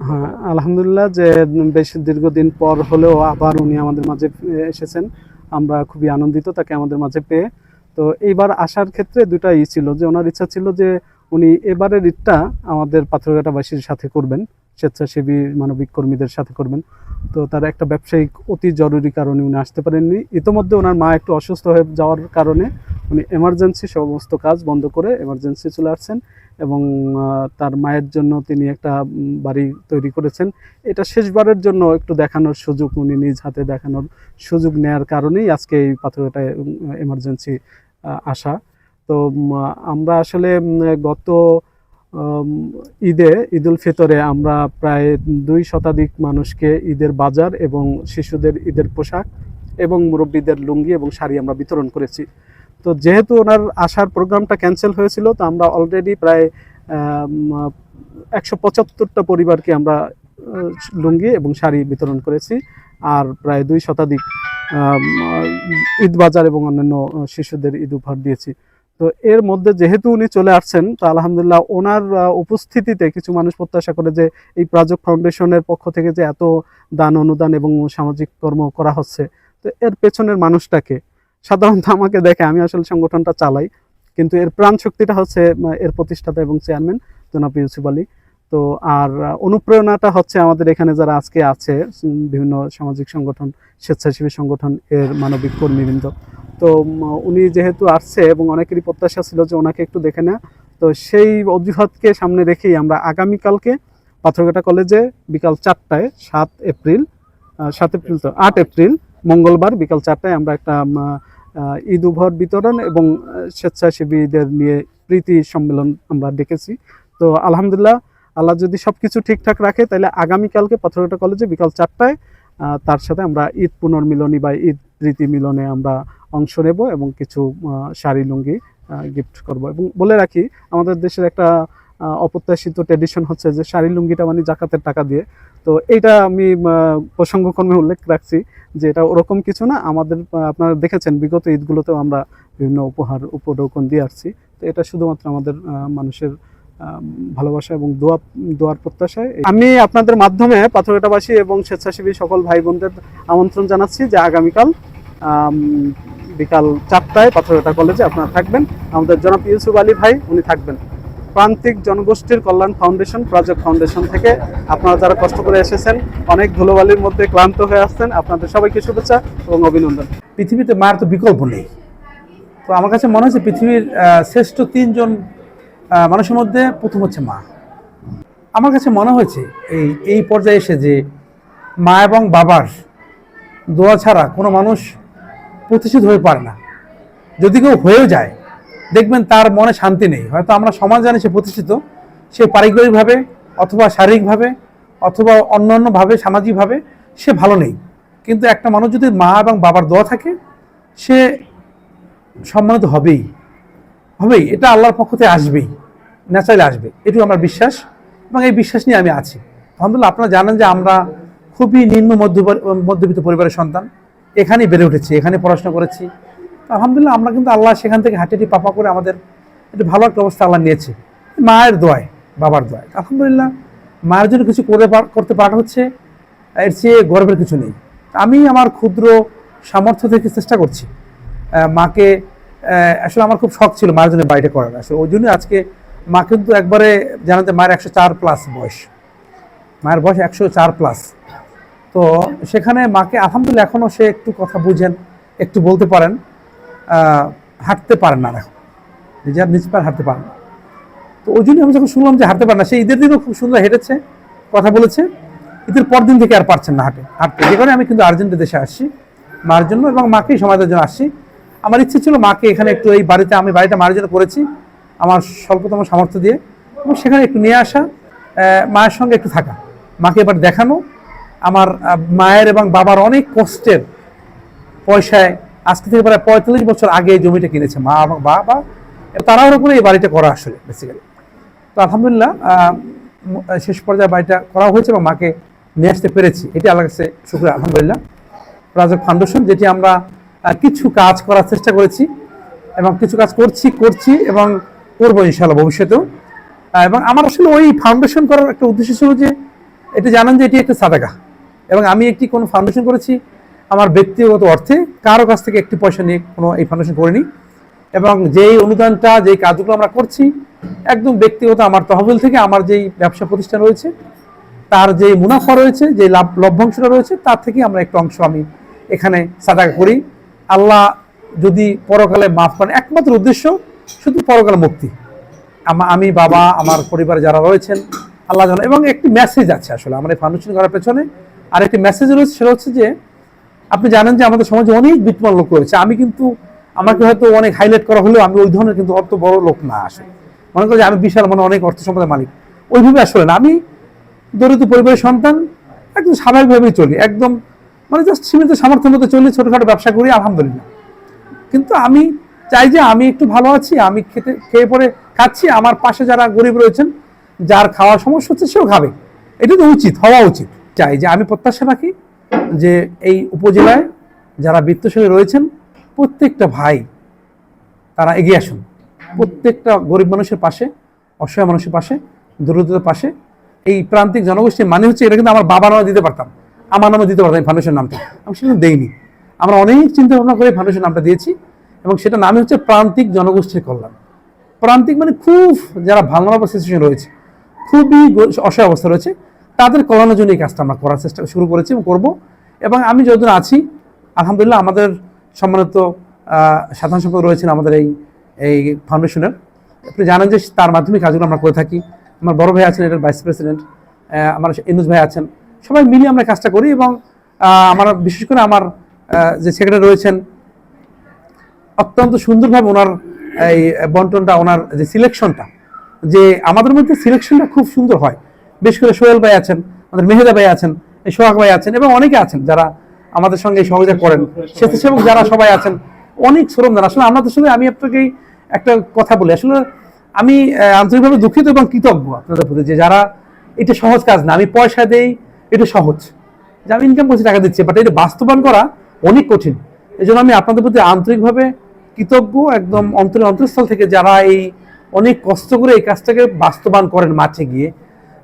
হ্যাঁ আলহামদুলিল্লাহ যে বেশ দীর্ঘদিন পর হলেও আবার উনি আমাদের মাঝে এসেছেন। আমরা খুবই আনন্দিত তাকে আমাদের মাঝে পেয়ে। তো এইবার আসার ক্ষেত্রে দুটা ই ছিল যে ওনার ইচ্ছা ছিল যে উনি এবারের ঈদটা আমাদের পাথরঘাটাবাসীর সাথে করবেন, স্বেচ্ছাসেবী মানবিক কর্মীদের সাথে করবেন। তো তার একটা ব্যবসায়িক অতি জরুরি কারণে উনি আসতে পারেননি। ইতোমধ্যে ওনার মা একটু অসুস্থ হয়ে যাওয়ার কারণে উনি এমার্জেন্সি সমস্ত কাজ বন্ধ করে এমার্জেন্সি চলে আসছেন। এবং তার মায়ের জন্য তিনি একটা বাড়ি তৈরি করেছেন। এটা শেষবারের জন্য একটু দেখানোর সুযোগ উনি নিজ হাতে দেখানোর সুযোগ নেয়ার কারণেই আজকে এই পাথরঘাটায় এমার্জেন্সি আসা। তো আমরা আসলে গত ঈদে ঈদুল ফিতরে আমরা প্রায় দুই শতাধিক মানুষকে ঈদের বাজার এবং শিশুদের ঈদের পোশাক এবং মুরব্বীদের লুঙ্গি এবং শাড়ি আমরা বিতরণ করেছি। তো যেহেতু ওনার আসার প্রোগ্রামটা ক্যান্সেল হয়েছিল, তো আমরা অলরেডি প্রায় একশো পঁচাত্তরটা পরিবারকে আমরা লুঙ্গি এবং শাড়ি বিতরণ করেছি। আর প্রায় দুই শতাধিক ঈদ বাজার এবং অন্যান্য শিশুদের ঈদ উপহার দিয়েছি। তো এর মধ্যে যেহেতু উনি চলে আসছেন, তো আলহামদুলিল্লাহ ওনার উপস্থিতিতে কিছু মানুষ প্রত্যাশা করে যে এই প্রাজক ফাউন্ডেশনের পক্ষ থেকে যে এত দান, অনুদান এবং সামাজিক কর্ম করা হচ্ছে, তো এর পেছনের মানুষটাকে সাধারণত আমাকে দেখে আমি আসলে সংগঠনটা চালাই। কিন্তু এর প্রাণ শক্তিটা হচ্ছে এর প্রতিষ্ঠাতা এবং চেয়ারম্যান জনাব ইউসুফ আলী। তো আর অনুপ্রেরণাটা হচ্ছে আমাদের এখানে যারা আজকে আছে বিভিন্ন সামাজিক সংগঠন, স্বেচ্ছাসেবী সংগঠন এর মানবিক কর্মীবৃন্দ। তো উনি যেহেতু আসছে এবং অনেকেরই প্রত্যাশা ছিল যে ওনাকে একটু দেখে নেওয়া তো সেই অজুহাতকে সামনে রেখেই আমরা আগামীকালকে পাথরঘাটা কলেজে বিকাল চারটায়, সাত এপ্রিল সাত এপ্রিল তো, আট এপ্রিল, মঙ্গলবার বিকাল চারটায় আমরা একটা ঈদ উপহার বিতরণ এবং স্বেচ্ছাসেবীদের নিয়ে প্রীতি সম্মেলন আমরা ডেকেছি। তো আলহামদুলিল্লাহ, আল্লাহ যদি সব কিছু ঠিকঠাক রাখে, তাহলে আগামীকালকে পাথরঘাটা কলেজে বিকাল চারটায় তার সাথে আমরা ঈদ পুনর্মিলনী বা ঈদ প্রীতি মিলনে আমরা অংশ নেব এবং কিছু শাড়ি, লুঙ্গি গিফট করব। এবং বলে রাখি, আমাদের দেশের একটা অপ্রত্যাশিত ট্রেডিশন হচ্ছে যে শাড়ি লুঙ্গিটা মানে জাকাতের টাকা দিয়ে। তো এইটা আমি প্রসঙ্গক্রমে উল্লেখ রাখছি যে এটা ওরকম কিছু না। আমাদের আপনারা দেখেছেন বিগত ঈদগুলোতেও আমরা বিভিন্ন উপহার উপঢৌকন দিয়ে আসছি। তো এটা শুধুমাত্র আমাদের মানুষের ভালোবাসা এবং দোয়া, দোয়ার প্রত্যাশায়। আমি আপনাদের মাধ্যমে পাথরঘাটাবাসী এবং স্বেচ্ছাসেবী সকল ভাই বোনদের আমন্ত্রণ জানাচ্ছি যে আগামীকাল বিকাল চারটায় পাথরঘাটা কলেজে আপনারা থাকবেন। আমাদের জনাব ইউসুফ আলী ভাই, উনি থাকবেন। প্রান্তিক জনগোষ্ঠীর কল্যাণ ফাউন্ডেশন, প্রজেক্ট ফাউন্ডেশন থেকে আপনারা যারা কষ্ট করে এসেছেন, অনেক ধুলোবালির মধ্যে ক্লান্ত হয়ে আসছেন আপনাদের সবাইকে শুভেচ্ছা এবং অভিনন্দন। পৃথিবীতে মায়ের তো বিকল্প নেই। তো আমার কাছে মনে হচ্ছে পৃথিবীর শ্রেষ্ঠ তিনজন মানুষের মধ্যে প্রথম হচ্ছে মা। আমার কাছে মনে হয়েছে এই এই পর্যায়ে এসে যে মা এবং বাবার দোয়া ছাড়া কোনো মানুষ প্রতিষ্ঠিত হয়ে পারে না। যদি কেউ হয়েও যায় দেখবেন তার মনে শান্তি নেই। হয়তো আমরা সমাজ জানি সে প্রতিষ্ঠিত, সে পারিবারিকভাবে অথবা শারীরিকভাবে অথবা অন্যান্যভাবে, সামাজিকভাবে সে ভালো নেই। কিন্তু একটা মানুষ যদি মা এবং বাবার দোয়া থাকে, সে সম্মানিত হবেই। হবেই, এটা আল্লাহর পক্ষ থেকে আসবেই, ন্যাচারালি আসবে। এটুকু আমার বিশ্বাস এবং এই বিশ্বাস নিয়ে আমি আছি। আলহামদুলিল্লাহ, আপনারা জানেন যে আমরা খুবই নিম্ন মধ্য মধ্যবিত্ত পরিবারের সন্তান। এখানেই বেড়ে উঠেছি, এখানে পড়াশোনা করেছি। আলহামদুলিল্লাহ, আমরা কিন্তু আল্লাহ সেখান থেকে হাঁটিটি পাপা করে আমাদের একটু ভালো একটা অবস্থা আল্লাহ নিয়েছে। মায়ের দোয়ায়, বাবার দোয়ায়। আলহামদুলিল্লাহ, মায়ের জন্য কিছু করে করতে পারা হচ্ছে, এর চেয়ে গর্বের কিছু নেই। আমি আমার ক্ষুদ্র সামর্থ্য থেকে চেষ্টা করছি। মাকে আসলে আমার খুব শখ ছিল মায়ের জন্য বাড়িটা করার। আসলে ওই জন্য আজকে মা কিন্তু একবারে জানাতে মায়ের একশো চার প্লাস বয়স। মায়ের বয়স একশো চার প্লাস তো সেখানে মাকে আলহামদুলিল্লাহ এখনও সে একটু কথা বুঝেন, একটু বলতে পারেন। হাঁটতে পারেন না এখন। নিজের নিজ পায়ে হাঁটতে পারেন না। তো ওই জন্য আমি যখন শুনলাম যে হাঁটতে পারে না, সে ঈদের দিনও খুব সুন্দর হেঁটেছে, কথা বলেছে। ঈদের পর দিন থেকে আর পারছেন না হাঁটে, হাঁটতে। যে কারণে আমি কিন্তু আর্জেন্টে দেশে আসছি, মার জন্য এবং মাকেই সমাজের জন্য আসছি। আমার ইচ্ছে ছিল মাকে এখানে একটু এই বাড়িতে, আমি বাড়িটা মার জন্য করেছি, আমার স্বল্পতম সামর্থ্য দিয়ে। এবং সেখানে একটু নিয়ে আসা মায়ের সঙ্গে একটু থাকা, মাকে এবার দেখানো। আমার মায়ের এবং বাবার অনেক কষ্টের পয়সায় আজকে থেকে প্রায় পঁয়তাল্লিশ বছর আগে এই জমিটা কিনেছে মা এবং বাবা। তাড়াহুড়ো করে এই বাড়িটা করা আসলে বেসিক্যালি তো আলহামদুলিল্লাহ শেষ পর্যায়ে বাড়িটা করা হয়েছে এবং মাকে নিয়ে আসতে পেরেছি। এটি আল্লাহ কাছে শুক্র আলহামদুলিল্লাহ। রাজক ফাউন্ডেশন, যেটি আমরা কিছু কাজ করার চেষ্টা করেছি এবং কিছু কাজ করছি করছি এবং করব ইনশাল্লাহ ভবিষ্যতেও। এবং আমার আসলে ওই ফাউন্ডেশন করার একটা উদ্দেশ্য ছিল যে, এটা জানান যে এটি একটা সাদাকা। এবং আমি একটি কোনো ফাউন্ডেশন করেছি আমার ব্যক্তিগত অর্থে কারও কাছ থেকে একটি পয়সা নিয়ে কোনো এই ফাউন্ডেশন করিনি। এবং যেই অনুদানটা, যেই কাজগুলো আমরা করছি, একদম ব্যক্তিগত আমার তহবিল থেকে আমার যেই ব্যবসা প্রতিষ্ঠান রয়েছে, তার যে মুনাফা রয়েছে যে লাভ, লভ্যাংশটা রয়েছে, তার থেকে আমরা একটু অংশ আমি এখানে সাদাকা করি। আল্লাহ যদি পরকালে মাফ করেন, একমাত্র উদ্দেশ্য শুধু পরকালে মুক্তি। আমি বাবা, আমার পরিবারে যারা রয়েছেন, আল্লাহ জানে এবং একটি মেসেজ আছে আসলে, আমার এই ফাউন্ডেশন করার পেছনে। আর একটি মেসেজ রয়েছে, সেটা হচ্ছে যে আপনি জানেন যে আমাদের সমাজে অনেক বিত্তমান লোক রয়েছে। আমি কিন্তু আমাকে হয়তো অনেক হাইলাইট করা হলেও আমি ওই ধরনের কিন্তু অত বড় লোক না আসলে। মনে করি যে আমি বিশাল মানে অনেক অর্থ সম্পদের মালিক। ওইভাবে আসলে না। আমি দরিদ্র পরিবারের সন্তান, একদম স্বাভাবিকভাবেই চলি। একদম মানে জাস্ট সীমিত সামর্থ্যের মধ্যে চলি, ছোটোখাটো ব্যবসা করি, আলহামদুলিল্লাহ। কিন্তু আমি চাই যে আমি একটু ভালো আছি, আমি খেতে, খেয়ে পরে খাচ্ছি। আমার পাশে যারা গরিব রয়েছেন, যার খাওয়ার সমস্যা হচ্ছে সেও খাবে। এটা তো উচিত, হওয়া উচিত। চাই যে আমি প্রত্যাশা রাখি যে এই উপজেলায় যারা বৃত্তশালী রয়েছেন, প্রত্যেকটা ভাই তারা এগিয়ে আসুন। প্রত্যেকটা গরিব মানুষের পাশে, অসহায় মানুষের পাশে, দরিদ্রদের পাশে। এই প্রান্তিক জনগোষ্ঠীর মানে হচ্ছে এটা কিন্তু আমার বাবার নামে দিতে পারতাম। আমার নামে দিতে পারতাম এই ফাউন্ডেশন নামটা। আমি সেটা দেইনি। আমরা অনেক চিন্তা ভাবনা করে ফাউন্ডেশন নামটা দিয়েছি এবং সেটা নামে হচ্ছে প্রান্তিক জনগোষ্ঠীর কল্যাণ। প্রান্তিক মানে খুব যারা ভাঙানো সিচুয়েশন রয়েছে, খুবই অসহায় অবস্থা রয়েছে তাদের কল্যাণের জন্য এই কাজটা আমরা করার চেষ্টা শুরু করেছি এবং করব। এবং আমি যতদিন আছি, আলহামদুলিল্লাহ আমাদের সম্মানিত সাধারণ সম্পাদক রয়েছেন আমাদের এই এই ফাউন্ডেশনের আপনি জানেন যে তার মাধ্যমে কাজগুলো আমরা করে থাকি। আমার বড় ভাই আছেন, এটার ভাইস প্রেসিডেন্ট আমার ইনুজ ভাই আছেন। সবাই মিলিয়ে আমরা কাজটা করি এবং আমার বিশেষ করে আমার যে সেক্রেটারি রয়েছেন, অত্যন্ত সুন্দরভাবে ওনার এই বন্টনটা, ওনার যে সিলেকশনটা যে আমাদের মধ্যে সিলেকশনটা খুব সুন্দর হয়। বেশ করে সোহেল ভাই আছেন, আমাদের মেহেদা ভাই আছেন সোহাগ ভাই আছেন এবং অনেকে আছেন যারা আমাদের সঙ্গে এই সহযোগিতা করেন। স্বেচ্ছাসেবক যারা সবাই আছেন, অনেক শ্রম দেন। আসলে আমাদের সঙ্গে আমি আপনাকে একটা কথা বলি। আসলে আমি আন্তরিকভাবে দুঃখিত এবং কৃতজ্ঞ আপনাদের প্রতি যে যারা এটা সহজ কাজ না। আমি পয়সা দেই, এটা সহজ। যে আমি ইনকাম করছি, টাকা দিচ্ছি বাট এটা বাস্তবায়ন করা অনেক কঠিন। এই জন্য আমি আপনাদের প্রতি আন্তরিকভাবে কৃতজ্ঞ, একদম অন্তরের অন্তঃস্থল থেকে যারা এই অনেক কষ্ট করে এই কাজটাকে বাস্তবায়ন করেন মাঠে গিয়ে।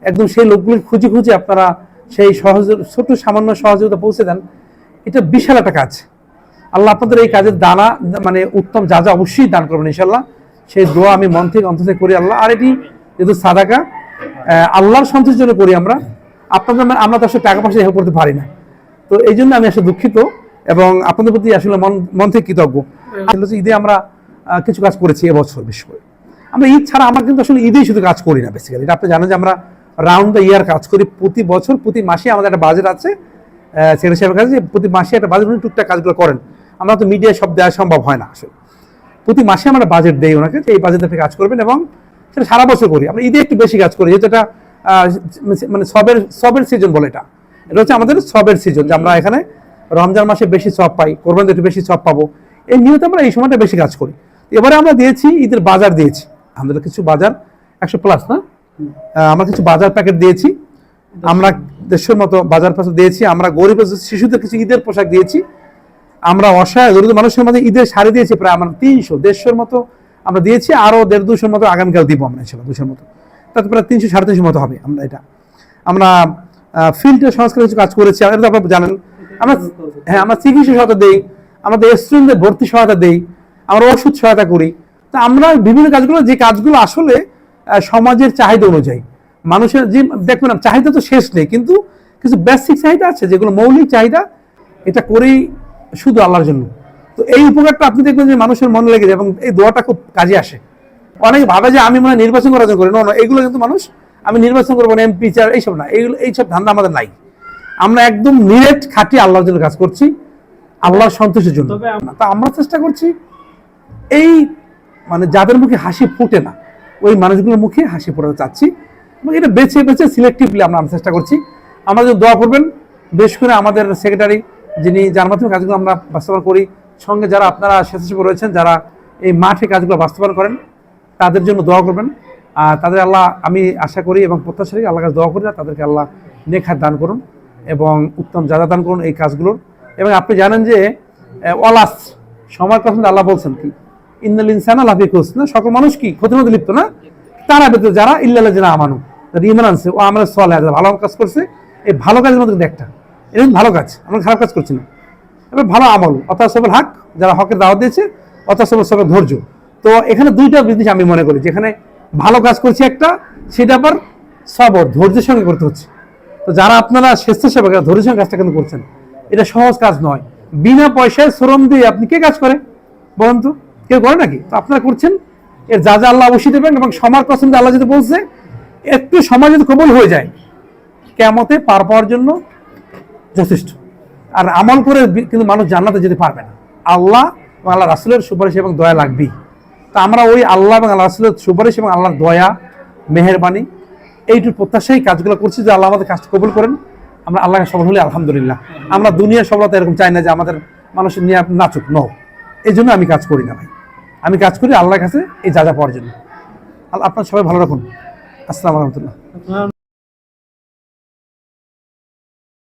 একদম সেই লোকগুলি খুঁজে খুঁজে আপনারা সেই সহজ ছোট সামান্য সহযোগিতা পৌঁছে দেন। এটা বিশাল একটা কাজ। আল্লাহ আপনাদের এই কাজের দানা মানে উত্তম যা যা অবশ্যই দান করবেন ইনশাল্লাহ সেই দোয়া আমি মন থেকে অন্তর করি আল্লাহ। আর এটি যেহেতু সাদাকা আল্লাহর সন্তুষ্টির জন্য করি আমরা। আপনাদের মানে আমরা তো আসলে টাকা পয়সা হেল্প করতে পারি না। তো এই জন্য আমি আসলে দুঃখিত এবং আপনাদের প্রতি আসলে মন মন থেকে কৃতজ্ঞ। আসলে ঈদে আমরা কিছু কাজ করেছি এবছর বিশেষ করে। আমরা ঈদ ছাড়া আমরা কিন্তু আসলে ঈদেই শুধু কাজ করি না বেসিক্যালি এটা আপনি জানেন যে আমরা রাউন্ড দ্য ইয়ার কাজ করি। প্রতি বছর, প্রতি মাসে আমাদের একটা বাজেট আছে সেক্রেটারি সাহেবের কাছে যে প্রতি মাসে একটা বাজেট উনি টুকটাক কাজগুলো করেন। আমরা তো মিডিয়ায় সব দেওয়া সম্ভব হয় না আসলে। প্রতি মাসে আমরা বাজেট দেই ওনাকে যে এই বাজেটে আপনি কাজ করবেন এবং সেটা সারা বছর করি। আমরা ঈদে একটু বেশি কাজ করি, যেহেতু এটা মানে সবের সবের সিজন বলে এটা। এটা হচ্ছে আমাদের সবের সিজন যে আমরা এখানে রমজান মাসে বেশি সব পাই কোরবান একটু বেশি সব পাবো। এই নিয়তে আমরা এই সময়টা বেশি কাজ করি। এবারে আমরা দিয়েছি, ঈদের বাজার দিয়েছি। আমাদের কিছু বাজার একশো প্লাস না? আমরা কিছু বাজার প্যাকেট দিয়েছি। আমরা দেশের মতো বাজার পাশে দিয়েছি। আমরা গরিব শিশুদের কিছু ঈদের পোশাক দিয়েছি। আমরা অসহায় দরিদ্র মানুষের মধ্যে ঈদের শাড়ি দিয়েছি, প্রায় আমরা তিনশো, দেড়শোর মতো আমরা দিয়েছি। আরও দেড় দুশোর মতো আগামীকাল দিব আমরা ছিল দুশোর মতো। তাতে প্রায় তিনশো, সাড়ে তিনশোর মতো হবে আমরা এটা। আমরা ফিল্ডের সংস্কার কিছু কাজ করেছি। এটা তো আপনারা জানেন। আমরা হ্যাঁ আমরা চিকিৎসা সহায়তা দিই। আমাদের স্টুডেন্টদের ভর্তি সহায়তা দিই। আমরা ওষুধ সহায়তা করি। তা আমরা বিভিন্ন কাজগুলো, যে কাজগুলো আসলে সমাজের চাহিদা অনুযায়ী। মানুষের যে দেখবেন চাহিদা তো শেষ নেই কিন্তু কিছু বেসিক চাহিদা আছে যেগুলো মৌলিক চাহিদা এটা করেই শুধু আল্লাহর জন্য। তো এই উপকারটা আপনি দেখবেন যে মানুষের মনে লেগে যায় এবং এই দোয়াটা খুব কাজে আসে। অনেকে ভাবে যে আমি মনে নির্বাচন করার জন্য করি। না না, এগুলো কিন্তু মানুষ আমি নির্বাচন করব না এমপি চেয়ার এইসব না। এইগুলো এইসব ধান্দা আমাদের নাই। আমরা একদম নিরেট খাটি আল্লাহর জন্য কাজ করছি আল্লাহর সন্তোষের জন্য। তা আমরা চেষ্টা করছি এই মানে যাদের মুখে হাসি ফুটে না ওই মানুষগুলোর মুখে হাসি ফোটাতে চাচ্ছি। এবং এটা বেছে বেছে সিলেক্টিভলি আমরা আনার চেষ্টা করছি। আমরা যদি দোয়া করবেন, বেশ করে আমাদের সেক্রেটারি যিনি যার মাধ্যমে কাজগুলো আমরা বাস্তবায়ন করি, সঙ্গে যারা আপনারা স্বেচ্ছাসেবী রয়েছেন, যারা এই মাঠে কাজগুলো বাস্তবায়ন করেন, তাদের জন্য দোয়া করবেন। আর তাদের আল্লাহ, আমি আশা করি এবং প্রত্যাশা করি আল্লাহ কাছে দোয়া করি, তাদেরকে আল্লাহ নেখার দান করুন এবং উত্তম যাদা দান করুন এই কাজগুলোর। এবং আপনি জানেন যে অলাস, সময় কথা আল্লাহ বলছেন কি? ইন্নাল ইনসানা লাফি না? সকল মানুষ কি? ক্ষতির মধ্যে লিপ্ত, না? তারা ব্যতীত যারা ইল্লাল্লাহ যারা আমানু যারা ইমান আনছে, ও আমরা সলে ভালো কাজ করছে, এই ভালো কাজের মধ্যে কিন্তু একটা। এটা ভালো কাজ, আমরা খারাপ কাজ করছি না। এবার ভালো আমল অর্থাৎ সবের হাক, যারা হকের দাওয়াত দিয়েছে অর্থাৎ সবের সবের ধৈর্য। তো এখানে দুইটা জিনিস আমি মনে করি, যেখানে ভালো কাজ করছি একটা, সেটা আবার সবর, ধৈর্যের সঙ্গে করতে হচ্ছে। তো যারা আপনারা স্বেচ্ছাসেবক ধৈর্যের সঙ্গে কাজটা কিন্তু করছেন, এটা সহজ কাজ নয়। বিনা পয়সায় শ্রম দিয়ে আপনি কে কাজ করে? বলুন তো। কেউ করে নাকি? তো আপনারা করছেন। এর যা যা আল্লাহ অবশ্যই দেবেন এবং সমাজ দিয়ে আল্লাহ যদি বলছে, একটু সমাজ যদি কবল হয়ে যায় কেমতে পার পাওয়ার জন্য যথেষ্ট। আর আমল করে কিন্তু মানুষ জান্নাতে যেতে পারবে না। আল্লাহ এবং আল্লাহ রাসুলের সুপারিশ এবং দয়া লাগবেই। তা আমরা ওই আল্লাহ এবং আল্লাহ রাসুলের সুপারিশ এবং আল্লাহর দয়া, মেহেরবানি, এইটুকু প্রত্যাশাই কাজগুলো করছি যে আল্লাহ আমাদের কাজটা কবুল করেন। আমরা আল্লাহকে সফল হলে আলহামদুলিল্লাহ। আমরা দুনিয়ার সফলতা এরকম চাই না যে আমাদের মানুষের নিয়ে নাচুক। ন এই জন্য আমি কাজ করি না ভাই। আমি কাজ করি আল্লাহর কাছে এই যা যা পাওয়ার জন্য। আপনার সবাই ভালো রাখুন। আসসালাম রহমতুল্লাহ